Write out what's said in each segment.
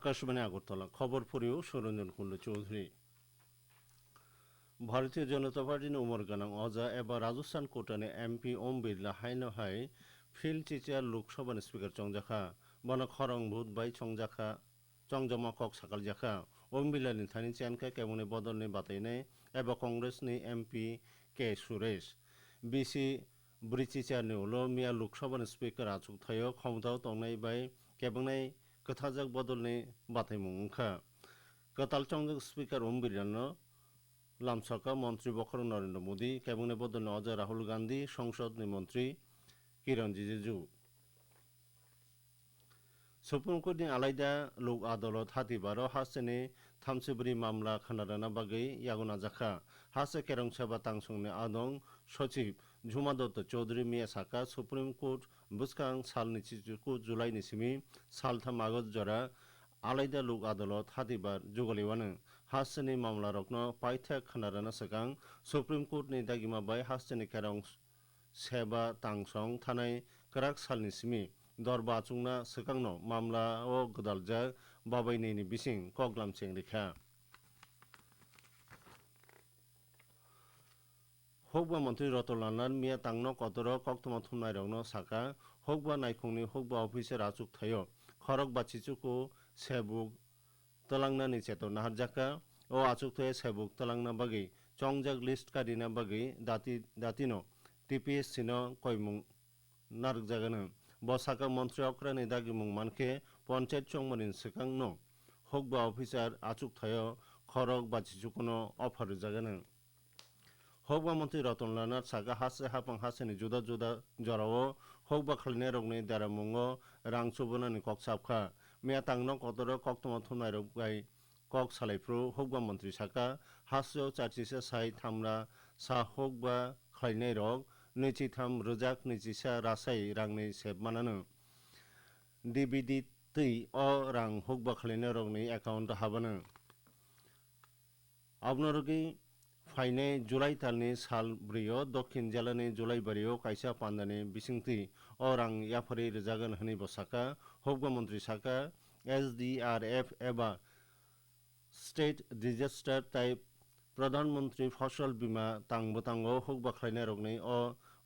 আকাশবাণী আগরতলা। খবর পড়েও সুরঞ্জন কুণ্ড চৌধুরী। ভারতীয় জনতা পার্টির উমর গানাং অজা। এবার রাজস্থান কোটানে এমপি ওম বিড়লা হাইন হাই ফিল্ড টিচার লোকসভা স্পিকার চংজাখা। বন খরং ভূত বাই চংজাখা, চংজমা কক সাকাল জাখা। ওম বিড়লা নি থানি চ্যানকা কেমনে বদল নি বাতাইনে এবার কংগ্রেস নি এমপি কে সুরেশ। বিসি ব্রিচিচার নি হল মিয়া লোকসভা স্পিকার আচুক থাইও। ক্ষমতাও তংনাই বাই কেবংনাই ಕಥಾಜಾಗ বাতাই মুখা কতাল ಕತಾಲ್ಚಾಂಗ স্পিকার ওম ಬಿರ್ಯಾನ লামসাকা মন্ত্রী বখর নরেন্দ্র মোদী ক্যাবিনে বদল অজয় রাহুল গান্ধী সংসদ মন্ত্রী কিরণ রিজিজু সুপ্রিম কোর্টনি আলাইদা লোক আদালত হাতিবারও হাসেনে থামসিবরি মামলা খানারানা বাগৈ ইয়াগুনা জাখা হাসে কেরং সেবা তাংসংনে আদং সচিব झुमा दत्त चौधरी मिया साका सुप्रिम कोर्ट बुस्काङ साल निचिचुको जुलाई निसिमी सालथा मागत जरा आलैदा लोक अदालत हातिबार जोगले वान हास्यनी मामला रोक्न पाइथ्या खना रहन सकाङ सुप्रिम कोर्ट नि दागिमा बाई हास्यनी क्यारङ सेवा ताङसङ थानाई कराक साल निसिमी दरबाचुङना सकाङ न मामला ओ गदाल जाग बिसिङ कग्लाम सिङ रेख्या হোক বা মন্ত্ৰী ৰতনলাল মিয়া টাং কদৰ ককটমত সোমাই ৰং চাকা হোক বা নাইখংনি হোক বা অফিচৰ আচুক থায় খৰক বা চিচুকো চেবুক তলাংনা নিচেত নাহাৰজাকা ও আচুক থয়ে সেবুক তলাংনা বাগেই চংজাক লিষ্ট কাঢ়িনা বাগেই দাঁতি দাঁতিন টি পি এছ চিন কৈমুং নাৰকজাগান বচাকা মন্ত্ৰী অক্ৰানী দাগিমুং মানকে পঞ্চায়েত চংমনি চিকাং ন হোক বা অফিসাৰ আচুক থায় খৰক বা চিচুকনো অফাৰ জাগান hokba monti rotonla na saga hase hapang hase ni juda juda jorao hokba khaline rogni dara mungo rang chubuna ni kok sapkha meya tangno kotoro kok tomo thunai rok gai কক সালাইফ্রু হকবা মন্ত্রী সাকা হাসও চারচিসা সাই থামরা সা হকবা খাইনাই রক নৈচি থাম রোজাক নৈচিসা রাসাই রাংনি সেব মানানো DBD তৈ অ রাং হকবা খাইনাই রকনি account হাবানো আপনারকে ফাইনে July তালনি সাল ব্रियो দক্ষিণ জেলানি জুলাইবাড়িও কাইসা পান্দানি বিসিংতি অরাং ইয়াফারি রজাগন হনি বসাকা, হবগা মন্ত্রী সাকা এসডিআরএফ এবা স্টেট ডিজাস্টার টাইপ প্রধানমন্ত্রী ফসল বিমা তাং বতাঙ্গ হোক বাখ্লাইনায় রগনি অ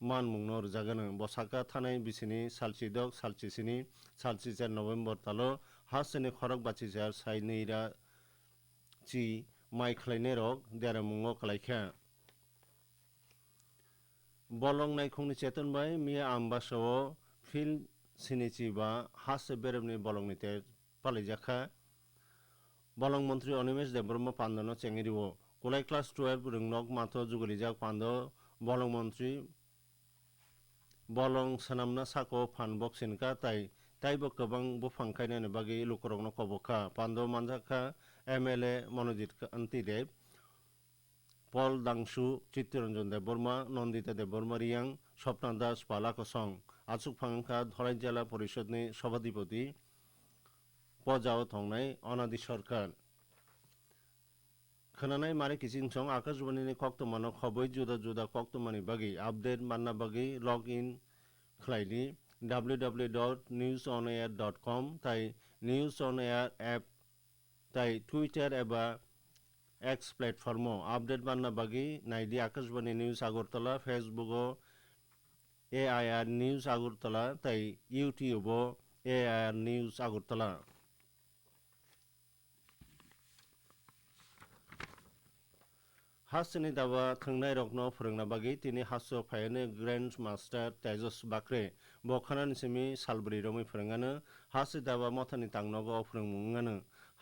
মান মুংনো রজাগান বসাকা থানায় বিসিনি সালচি দক সালচি সিনি, সালচি চার নভেম্বর তালো হাসেনি খরক বাচি চার সাইনিরা চি खालायनाय रग देरा मुङो खालायखा बलं नायखंनि चेतन बाय मिया आम्बासाव फिल सिनिची बा हास्य बेरेबनि बलंनि ते पालायजाखा बलं मन्त्री अनिमेश देब्रह्म पान्दनो चेंगिरिवो कुलाय क्लास टुवेल्भ रोंनक माथो जुगलिजाक पान्द बलं मन्त्री बलं सोनामना साको फान बक्सिनका ताइ ताइबो गोबां बुफांखायनायनि बागै लुकरंनो कबखा M L A Manojit Kanti Deb Paul দাংশু Chittaranjan Debbarma Nandita Debbarma Reang Swapna Das পালাকসং আচুক ফাংখা ধরাই জেলা পরিষদ সভাধিপতি পজাও থংনাই অনাদি সরকার खोनानाय माने किसिनसं आकाशवाणीनि कक्तमानो खबै जुदा जुदा कक्तमानि बागै आपडेट मानना बागै लग इन खालायनि W W dot news on air dot com ताइ निउज अन एयार एप তাই টুইটার এবা এক্স প্ল্যাটফর্মও আপডেট বান্না বাগি নাইদি Akashvani news Agartala ফেসবুকও AIR news Agartala তাই ইউটিউবও এআইআর নিউজ আগরতলা हास्यनि दाबा थोंनाय रत्न फोरोंना बागै तिनि हास्य फायनो ग्रेन्ड मास्टार तेजस बाक्रे बखानानि सिमी सालब्रै रमै फोरोंगानो हास्य दाबा मथानि तांनगो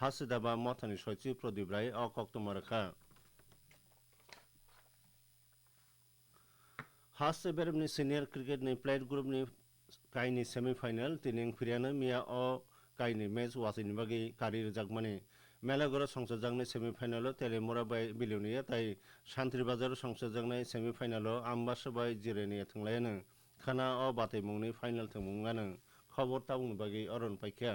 হাসিদাবা মথানি সচিব প্রদীপ রায় অকক্তমরেখা হাসে বেরমনি সিনিয়র ক্রিকেট নি, প্লেট গ্রুপ গ্রুপনি কাহিনী সেমিফাইনাল, তিনিং ফিরিয়ানো মিয়া অ কাইনি ম্যাচ ওয়াসিনি বাকি কারি জাগমানি মেলাগড় সংসদ জাগনাই সেমিফাইনাল, তেলে মোরাবাই বিলিউনিয়া তাই শান্তিবাজার সংসদ জাগনাই সেমিফাইনাল আমবাসবাই জিরেনি থাংলায়ানো খানা অ বাতে মুনি ফাইনাল থামুঙ্গানো খবর তাবুন বাকি অরণ পাইকা